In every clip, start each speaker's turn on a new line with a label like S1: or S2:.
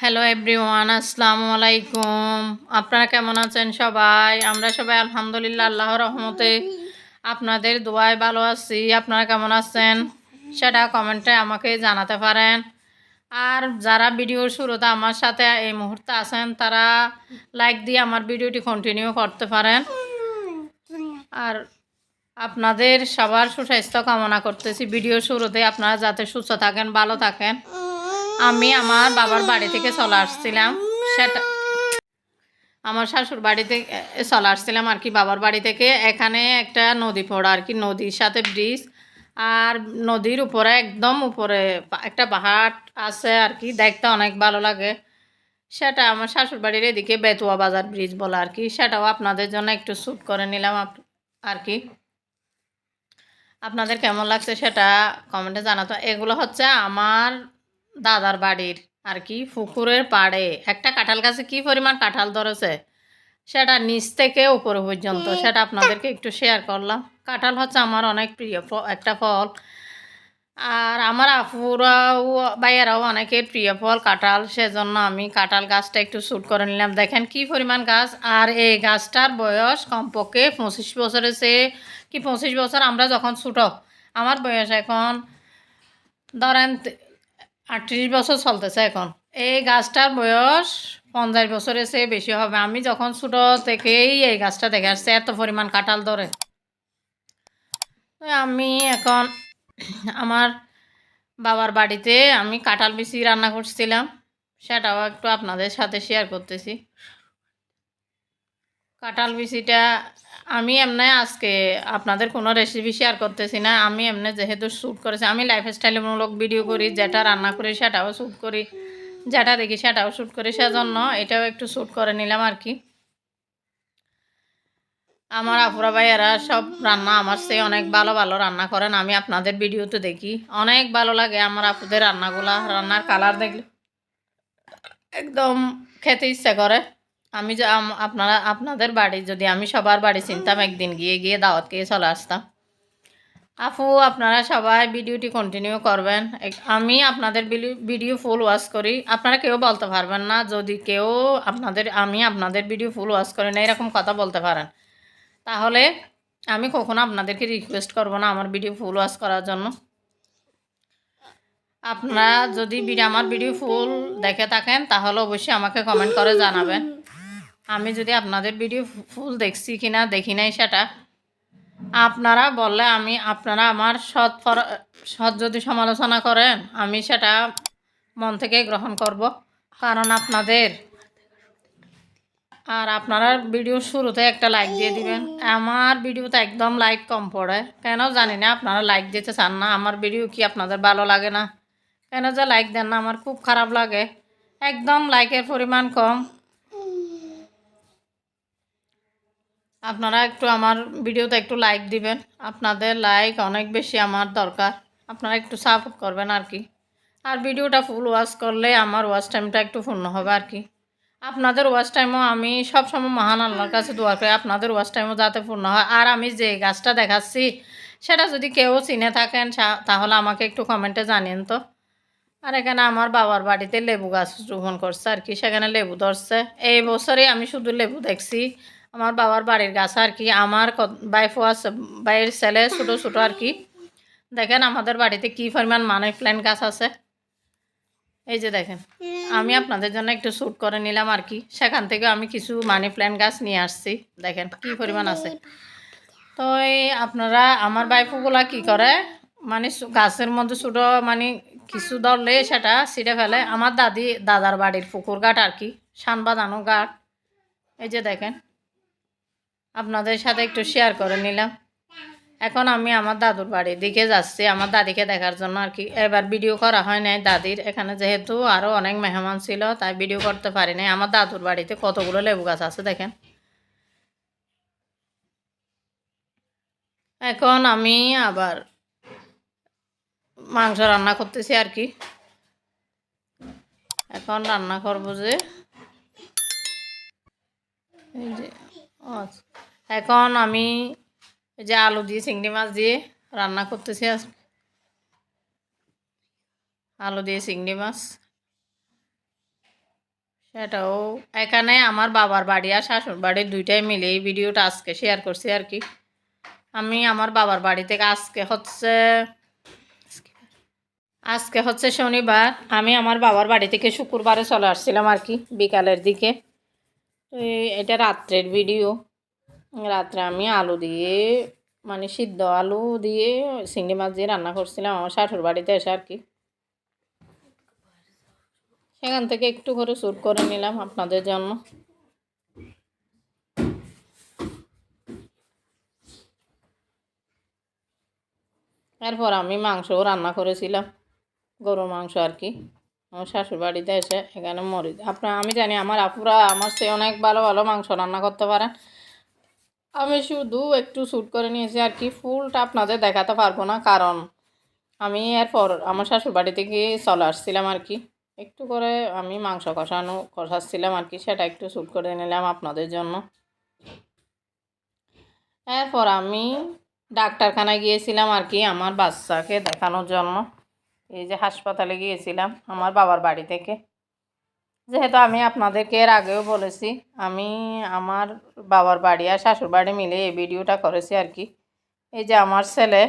S1: Hello everyone আসসালামু আলাইকুম আপনারা কেমন আছেন সবাই আমরা সবাই আলহামদুলিল্লাহ আল্লাহর রহমতে আপনাদের দোয়ায় ভালো আছি আপনারা কেমন আছেন সেটা কমেন্টে আমাকে জানাতে পারেন আর যারা ভিডিওর শুরুতে আমার সাথে এই মুহূর্তে আছেন তারা লাইক দিয়ে আমার ভিডিওটি কন্টিনিউ করতে পারেন আর আপনাদের সবার সুস্বাস্থ্য কামনা করতেছি ভিডিও শুরুতে আপনারা যাতে সুস্থ থাকেন ভালো থাকেন আমি আমার বাবার বাড়ি থেকে চলে আসছিলাম। সেটা আমার শাশুর বাড়ি থেকে চলে আসছিলাম আর কি বাবার বাড়ি থেকে। এখানে একটা নদী পড়া আর কি, নদীর সাথে ব্রিজ আর নদীর উপরে, একদম উপরে একটা পাহাড় আছে আর কি, দেখতে অনেক ভালো লাগে। সেটা আমার শাশুর বাড়ির এদিকে বেতুয়া বাজার ব্রিজ বলে আর কি, সেটাও আপনাদের জন্য একটু শ্যুট করে নিলাম আর কি। আপনাদের কেমন লাগছে সেটা কমেন্টে জানাতো। এগুলো হচ্ছে আমার দাদার বাড়ির আর কি পুকুরের পাড়ে। একটা কাঁঠাল গাছে কি পরিমাণ কাঁঠাল ধরেছে সেটা নিচ থেকে উপরে পর্যন্ত। সেটা আপনাদেরকে একটু শেয়ার করলাম। কাঁঠাল হচ্ছে আমার অনেক প্রিয় একটা ফল। আর আমার আপুরাও ভাইয়েরাও অনেকের প্রিয় ফল কাঁঠাল সেজন্য আমি কাঁঠাল গাছটা একটু শ্যুট করে নিলাম। দেখেন কি পরিমাণ গাছ। আর এই গাছটার বয়স কমপক্ষে পঁচিশ বছরের সে কি পঁচিশ বছর আমরা যখন ছোটো আমার বয়স এখন ধরেন আটত্রিশ বছর চলতেছে এখন। এই গাছটার বয়স পঞ্চাশ বছরের চেয়ে বেশি হবে। আমি যখন ছোটো থেকেই এই গাছটা দেখে আসছে, এত পরিমাণ কাঁঠাল ধরে। আমি এখন আমার বাবার বাড়িতে আমি কাঁঠাল বিচি রান্না করছিলাম। সেটাও একটু আপনাদের সাথে শেয়ার করতেছি। কাঁঠাল বিচিটা আমি এমনি আজকে আপনাদের কোনো রেসিপি শেয়ার করতেছি না। আমি এমনি যেহেতু শ্যুট করেছি, আমি লাইফস্টাইলমূলক ভিডিও করি, যেটা রান্না করি সেটাও শ্যুট করি, যেটা দেখি সেটাও শ্যুট করি, সেজন্য এটাও একটু শ্যুট করে নিলাম আর কি। আমার আপুরা ভাইয়েরা সব রান্না আমার সে অনেক ভালো ভালো রান্না করেন, আমি আপনাদের ভিডিওতে দেখি। অনেক ভালো লাগে আমার আপুদের রান্নাগুলা, রান্নার কালার দেখলে। একদম খেতে ইচ্ছা করে। আমি যে আপনারা, আপনাদের বাড়ি, যদি আমি সবার বাড়ি চিনতাম, একদিন গিয়ে গিয়ে দাওয়াত খেয়ে চলে আসতাম। আপু, আপনারা সবাই ভিডিওটি কন্টিনিউ করবেন। আমি আপনাদের ভিডিও ফুল ওয়াশ করি। আপনারা কেউ বলতে পারবেন না, যদি কেউ আপনাদের, আমি আপনাদের ভিডিও ফুল ওয়াশ করি না, এরকম কথা বলতে পারেন। তাহলে আমি কখনো আপনাদেরকে রিকোয়েস্ট করব না আমার ভিডিও ফুল ওয়াশ করার জন্য। আপনারা যদি আমার ভিডিও ফুল দেখে থাকেন, তাহলে অবশ্যই আমাকে কমেন্ট করে জানাবেন। আমি যদি আপনাদের ভিডিও ফুল দেখছি কি না দেখি নাই সেটা, আপনারা বললে আমি, আপনারা আমার সৎ সৎ যদি সমালোচনা করেন, আমি সেটা মন থেকে গ্রহণ করব। কারণ আপনাদের, আর আপনারা ভিডিও শুরুতে একটা লাইক দিয়ে দিবেন। আমার ভিডিওতে একদম লাইক কম পড়ে। কেন জানি না, আপনারা লাইক দিতে চান না, আমার ভিডিও কি আপনাদের ভালো লাগে না? কেন যে লাইক দেন না, আমার খুব খারাপ লাগে। একদম লাইকের পরিমাণ কম। আপনারা একটু আমার ভিডিওতে একটু লাইক দিবেন। আপনাদের লাইক অনেক বেশি আমার দরকার। আপনারা একটু সাপোর্ট করবেন আর কি। আর ভিডিওটা ফুল ওয়াচ করলে আমার ওয়াচ টাইমটা একটু পূর্ণ হবে আর কি। আপনাদের ওয়াচ টাইমও আমি সবসময় মহান আল্লাহর কাছে দোয়া করি, আপনাদের ওয়াচ টাইমও যাতে পূর্ণ হয়। আর আমি যে গাছটা দেখাচ্ছি, সেটা যদি কেউ চিনে থাকেন তাহলে আমাকে একটু কমেন্টে জানেন তো। আর এখানে আমার বাবার বাড়িতে লেবু গাছ রোপণ করছে আর কি, সেখানে লেবু ধরছে। এই বছরে আমি শুধু লেবু দেখছি। আমার বাবার বাড়ির গাছ আর কি। আমার বাইফও আছে বাইরের ছেলে ছোটো ছোটো আর কি। দেখেন আমাদের বাড়িতে কি পরিমাণ মানি প্ল্যান্ট গাছ আছে। এই যে দেখেন, আমি আপনাদের জন্য একটু শ্যুট করে নিলাম আর কি। সেখান থেকে আমি কিছু মানি প্ল্যান্ট গাছ নিয়ে আসছি। দেখেন কি পরিমাণ আছে। তো এই আপনারা, আমার বাইফুগুলা কি করে? মানে গাছের মধ্যে ছোটো মানে কিছু ধরলে সেটা ছিঁড়ে ফেলে। আমার দাদি, দাদার বাড়ির পুকুর ঘাট আর কি শান বাঁধানো ঘাট। এই যে দেখেন আপনাদের সাথে একটু শেয়ার করে নিলাম। এখন আমি আমার দাদুর বাড়ির দিকে যাচ্ছি। আমার দাদিকে দেখার জন্য আর কি। এবার ভিডিও করা হয় নাই দাদির। এখানে যেহেতু আরও অনেক মেহমান ছিল, তাই ভিডিও করতে পারি নাই। আমার দাদুর বাড়িতে কতগুলো লেবু গাছ আছে দেখেন। এখন আমি আবার মাংস রান্না করতেছি আর কি। এখন রান্না করব যে এই যে আচ্ছা। এখন আমি যে আলু দিয়ে, চিংড়ি মাছ দিয়ে রান্না করতেছি আলু দিয়ে, চিংড়ি মাছ। সেটাও এখানে আমার বাবার বাড়ি আর শাশুর বাড়ি দুইটাই মিলে এই ভিডিওটা আজকে শেয়ার করছি আর কি। আমি আমার বাবার বাড়ি থেকে আজকে হচ্ছে আজকে হচ্ছে শনিবার। আমি আমার বাবার বাড়ি থেকে শুক্রবারে চলে আসছিলাম আর কি, বিকালের দিকে। এটা রাত্রের ভিডিও রাত্রে আমি আলু দিয়ে মানে সিদ্ধ আলু দিয়ে চিংড়ি মাছ দিয়ে রান্না করছিলাম আমার শাশুড় বাড়িতে এসে আর কি। সেখান থেকে একটু করে শ্যুট করে নিলাম আপনাদের জন্য। এরপর আমি মাংসও রান্না করেছিলাম, গরুর মাংস আর কি। আমার শাশুড় বাড়িতে এসে এখানে মরিচ, আপনার, আমি জানি আমার আপুরা আমার সে অনেক ভালো ভালো মাংস রান্না করতে পারেন। আমি শুধু একটু শ্যুট করে নিয়েছি আর কি। ফুলটা আপনাদের দেখাতে পারব না, কারণ আমি এরপর আমার শ্বশুর বাড়ি থেকে চলে আসছিলাম আর কি। একটু করে আমি মাংস কষানো, কষাচ্ছিলাম আর কি, সেটা একটু শ্যুট করে নিলাম আপনাদের জন্য। এরপর আমি ডাক্তারখানায় গিয়েছিলাম আর কি, আমার বাচ্চাকে দেখানোর জন্য। এই যে হাসপাতালে গিয়েছিলাম, আমার বাবার বাড়ি থেকে। যেহেতু আমি আপনাদেরকে এর আগেও বলেছি, আমি আমার বাবার বাড়ি আর শাশুড় বাড়ি মিলে এই ভিডিওটা করেছি আর কি। এই যে আমার ছেলে,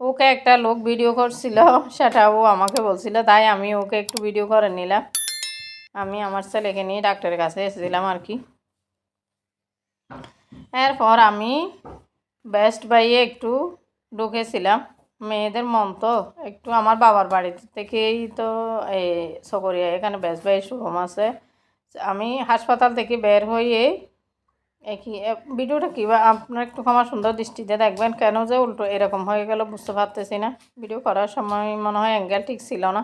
S1: ওকে একটা লোক ভিডিও করছিল, সেটা ও আমাকে বলছিল, তাই আমি ওকে একটু ভিডিও করে নিলাম। আমি আমার ছেলেকে নিয়ে ডাক্তারের কাছে এসেছিলাম আর কি। এরপর আমি বেস্ট বাইয়ে একটু ঢুকেছিলাম। মেয়েদের মন তো একটু আমার বাবার বাড়ি থেকেই তো এই সকরিয়া এখানে বেস্ট বাইয়ের শোরুম আছে। আমি হাসপাতাল থেকে বের হয়ে একই ভিডিওটা কী আপনার একটু আমার সুন্দর দৃষ্টিতে দেখবেন কেন যে উল্টো এরকম হয়ে গেল বুঝতে পারতেছি না। ভিডিও করার সময় মনে হয় অ্যাঙ্গেল ঠিক ছিল না।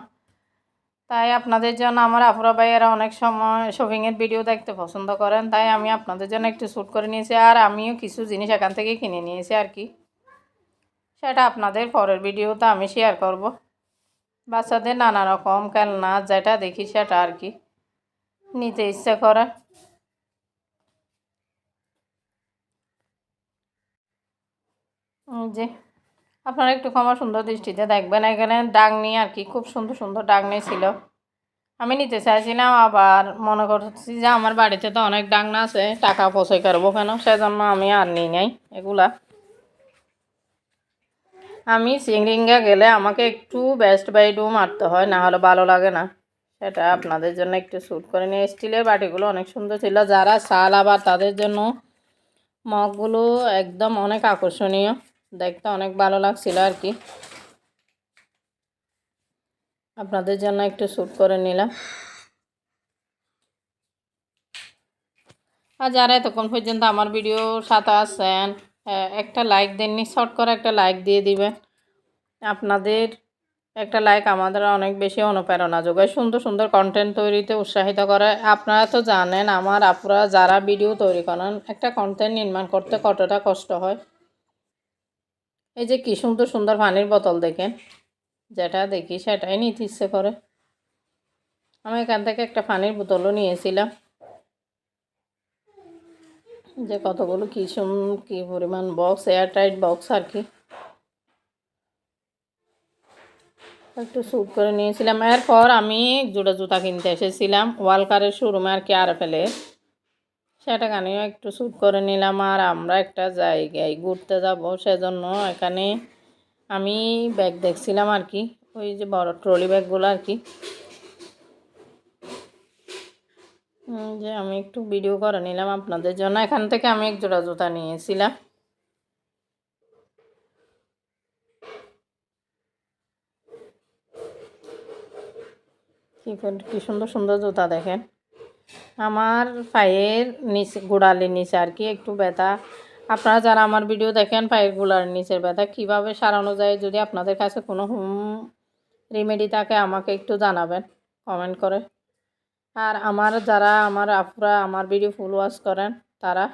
S1: তাই আপনাদের জন্য আমার আফরা ভাইয়েরা অনেক সময় শপিংয়ের ভিডিও দেখতে পছন্দ করেন, তাই আমি আপনাদের জন্য একটু শ্যুট করে নিয়েছি। আর আমিও কিছু জিনিস এখান থেকে কিনে নিয়েছি আর কি। সেটা আপনাদের পরের ভিডিওতে আমি শেয়ার করব। বাচ্চাদের নানা রকম খেলনা, যেটা দেখি সেটা আর কি। নিতে ইচ্ছে করে। যে, আপনারা একটু ক্ষমা সুন্দর দৃষ্টিতে দেখবেন। এখানে ডাক নিয়ে আর কি, খুব সুন্দর সুন্দর ডাক নিয়ে ছিল। আমি নিতে চাইছিলাম, আবার মনে করছি যে আমার বাড়িতে তো অনেক ডাংনা আছে, টাকা পচয় করব কেন? সেজন্য আমি আর নিই নাই এগুলা। আমি সিংরিঙ্গা গেলে আমাকে একটু বেস্ট বাইডু মারতে হয় না হলে ভালো লাগে না। সেটা আপনাদের জন্য একটু শ্যুট করে নিয়ে স্টিলের বাটিগুলো অনেক সুন্দর ছিল। যারা শাল আবার তাদের জন্য মগগুলো একদম অনেক আকর্ষণীয়। দেখতে অনেক ভালো লাগছিল আর কি। আপনাদের জন্য একটু শ্যুট করে নিলাম। আর যারা এতক্ষণ পর্যন্ত আমার ভিডিও সাথে আছেন একটা লাইক দেননি শর্ট করে একটা লাইক দিয়ে দিবেন। আপনাদের একটা লাইক আমাদের অনেক বেশি অনুপ্রেরণা যোগায়। সুন্দর সুন্দর কন্টেন্ট তৈরিতে উৎসাহিত করে। আপনারা তো জানেন, আমার আপনারা যারা ভিডিও তৈরি করেন, একটা কন্টেন্ট নির্মাণ করতে কতটা কষ্ট হয়। এই যে কি সুন্দর সুন্দর পানির বোতল দেখেন, যেটা দেখি সেটাই নিতে ইচ্ছে করে। আমি এখান থেকে একটা পানির বোতলও নিয়েছিলাম। যে কতগুলো কি সুম কি পরিমাণ বক্স এয়ার টাইট বক্স আর কি। একটু শ্যুট করে নিয়েছিলাম। এরপর আমি জোড়া জুতা কিনতে এসেছিলাম। ওয়ালকারের শোরুমে আর কি আর ফেলে সেটা কানেও একটু শ্যুট করে নিলাম আর আমরা একটা জায়গায় ঘুরতে যাব সেজন্য এখানে আমি ব্যাগ দেখছিলাম আর কি। ওই যে বড় ট্রলি ব্যাগগুলো আর কি। যে আমি একটু ভিডিও করে নিলাম আপনাদের জন্য। এখান থেকে আমি এক জোড়া জুতা নিয়েছিলাম। কি সুন্দর সুন্দর জুতা দেখেন। আমার পায়ের নিচে গোড়ালির নিচে আর কি একটু ব্যথা। আপনারা যারা আমার ভিডিও দেখেন, পায়ের গোড়ার নিচের ব্যথা, কীভাবে সারানো যায় যদি আপনাদের কাছে কোনো হোম রেমেডি থাকে, আমাকে একটু জানাবেন। কমেন্ট করে। আর আমার যারা আমার আপুরা, আমার ভিডিও ফুল ওয়াচ করেন তারা,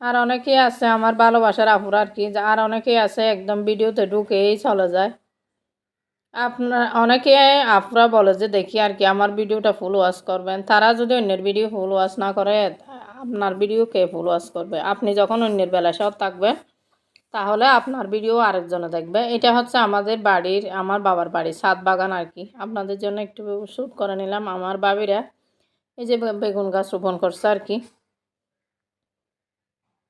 S1: আর অনেকেই আছে আমার ভালোবাসার আপুরা আর কি আর অনেকেই আছে একদম ভিডিওতে ঢুকেই চলে যায়। আপনার অনেকে আপুরা বলে যে, দেখি আর কি আমার ভিডিওটা ফুল ওয়াচ করবেন। তারা যদি অন্যের ভিডিও ফুল ওয়াচ না করে, আপনার ভিডিও কে ফুল ওয়াচ করবে? আপনি যখন অন্যের বেলায় সব থাকবেন তাহলে আপনার ভিডিও আরেকজনে দেখবে। এটা হচ্ছে আমাদের বাড়ির, আমার বাবার বাড়ি, সাত বাগান আর কি। আপনাদের জন্য একটু শ্যুট করে নিলাম। আমার বাবিরা এই যে বেগুন গাছ রোপণ করছে আর কি।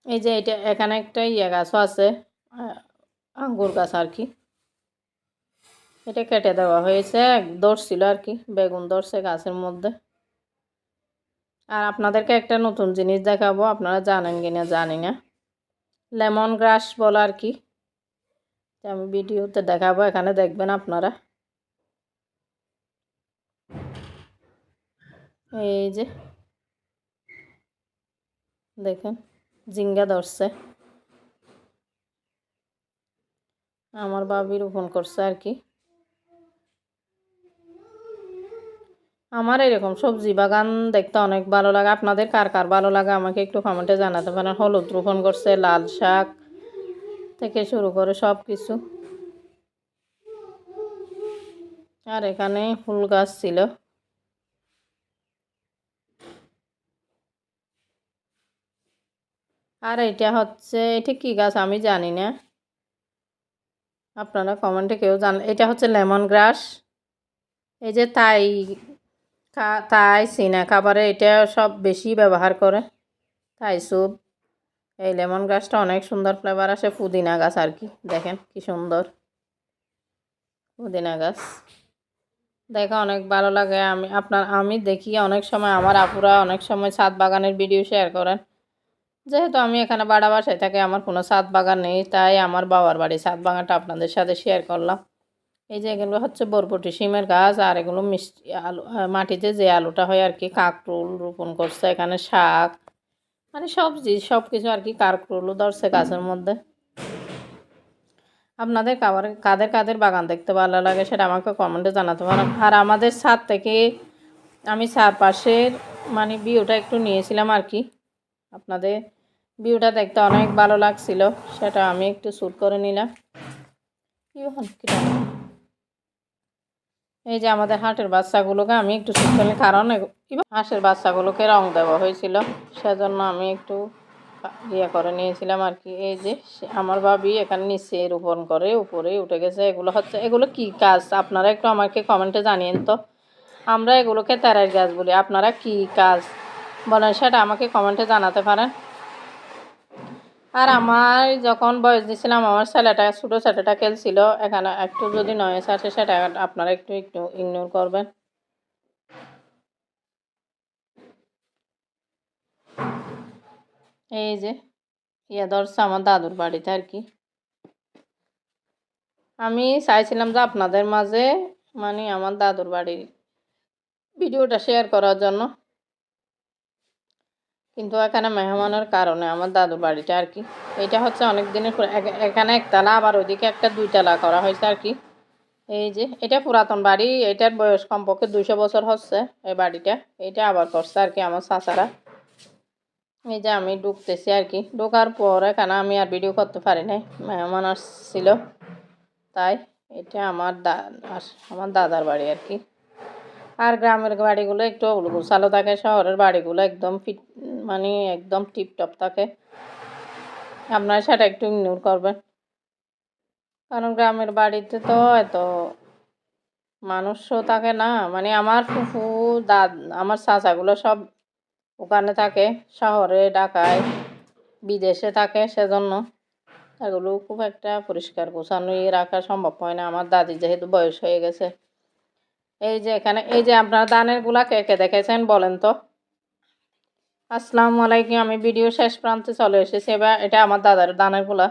S1: এই যে এটা, এখানে একটা ইয়ে গাছও আছে আঙ্গুর গাছ আর কি। এটা কেটে দেওয়া হয়েছে ধরছিল আর কি, বেগুন ধরছে গাছের মধ্যে। আর আপনাদেরকে একটা নতুন জিনিস দেখাবো, আপনারা জানেন কি না জানি না। লেমন গ্রাস বলা আর কি। আমি ভিডিওতে দেখাবো, এখানে দেখবেন আপনারা। এই যে, দেখেন জিঙ্গা ধরছে। আমার বাবি ফোন করছে আর কি। আমার এরকম সবজি বাগান দেখতে অনেক ভালো লাগে। আপনাদের কার কার ভালো লাগে আমাকে একটু কমেন্টে জানাতে পারেন। হলুদ রোপণ করছে, লাল শাক থেকে শুরু করে সব কিছু আর এখানে ফুল গাছ ছিল। আর এটা হচ্ছে, এটা কি গাছ আমি জানি না। আপনারা কমেন্টে কেউ জান, এটা হচ্ছে লেমন গ্রাস। এই যে তাই তাই চীনা খাবারে এটা সব বেশি ব্যবহার করে। তাই স্যুপ, এই লেমন গাছটা অনেক সুন্দর ফ্লেভার আসে, পুদিনা গাছ আর কি। দেখেন কি সুন্দর পুদিনা গাছ। দেখে অনেক ভালো লাগে। আমি, আপনার, আমি দেখি অনেক সময় আমার আপুরা অনেক সময় ছাদ বাগানের ভিডিও শেয়ার করেন। যেহেতু আমি এখানে বাড়া বাসায় থাকি, আমার কোনো ছাদ বাগান নেই, তাই আমার বাবার বাড়ি ছাদ বাগানটা আপনাদের সাথে শেয়ার করলাম। এই যে এগুলো হচ্ছে বরবটি সিমের গাছ আর এগুলো মিষ্টি আলু মাটিতে যে আলুটা হয় আর কি কাকরুল রোপণ করছে, এখানে শাক মানে সবজি সব কিছু আর কি কাকরুলও ধরছে গাছের মধ্যে। আপনাদের কাবার, কাদের কাদের বাগান দেখতে ভালো লাগে সেটা আমাকে কমেন্টে জানাতে পারেন। আর আমাদের ছাদ থেকে আমি চারপাশের মানে ভিউটা একটু নিয়েছিলাম আর কি। আপনাদের ভিউটা দেখতে অনেক ভালো লাগছিল, সেটা আমি একটু শ্যুট করে নিলাম। কি? এই যে আমাদের হাটের বাচ্চাগুলোকে আমি একটু শ্যুট কারণ হাঁসের বাচ্চাগুলোকে রং দেওয়া হয়েছিল। সেজন্য আমি একটু ইয়ে করে নিয়েছিলাম আর কি। এই যে আমার ভাবি এখানে নিচে রোপণ করে, উপরে উঠে গেছে। এগুলো হচ্ছে এগুলো কি কাজ? আপনারা একটু আমাকে কমেন্টে জানিয়েন তো। আমরা এগুলোকে তেরাই গাছ বলি। আপনারা কি কাজ? বলেন সেটা আমাকে কমেন্টে জানাতে পারেন। আর আমার যখন বয়স দিয়েছিলাম, আমার ছেলেটা, ছোটো ছেলেটা খেলছিল। এখানে একটু যদি নয়েস আসে, সেটা আপনারা একটু একটু ইগনোর করবেন। এই যে ইয়ে ধরছে আমার দাদুর বাড়িতে আর কি। আমি চাইছিলাম যে আপনাদের মাঝে মানে আমার দাদুর বাড়ির ভিডিওটা শেয়ার করার জন্য। কিন্তু এখানে মেহমানের কারণে আমার দাদুর বাড়িটা আর কি। এটা হচ্ছে অনেক দিনের এখানে একতলা, আবার ওইদিকে একটা দুইতলা করা হয়েছে আর কি। এই যে, এটা পুরাতন বাড়ি, এটার বয়স কমপক্ষে দুইশো বছর হচ্ছে এই বাড়িটা। এটা আবার করছে আর কি আমার চাচারা। এই যে আমি ঢুকতেছি আর কি। ঢোকার পর এখানে আমি আর ভিডিও করতে পারি নাই। মেহমান আসছিল। তাই এটা আমার দা আমার দাদার বাড়ি আর কি। আর গ্রামের বাড়িগুলো একটু গোছালো থাকে, শহরের বাড়িগুলো একদম ফিট মানে একদম টিপটপ থাকে। আপনার সেটা একটু ইগনোর করবেন। কারণ গ্রামের বাড়িতে তো এত মানুষও থাকে না। মানে আমার ফুফু, দাদ, আমার চাচাগুলো সব ওখানে থাকে, শহরে, ঢাকায়, বিদেশে থাকে সেজন্য। এগুলো খুব একটা পরিষ্কার গোছানো ইয়ে রাখা সম্ভব হয় না। আমার দাদি যেহেতু বয়স হয়ে গেছে। এই যে এখানে, এই যে আপনারা দানেরগুলা কে কে দেখেছেন বলেন তো? আসসালামু আলাইকুম আমি ভিডিও শেষ প্রান্তে চলে এসেছি। এবার এটা আমার দাদার দানেরগুলা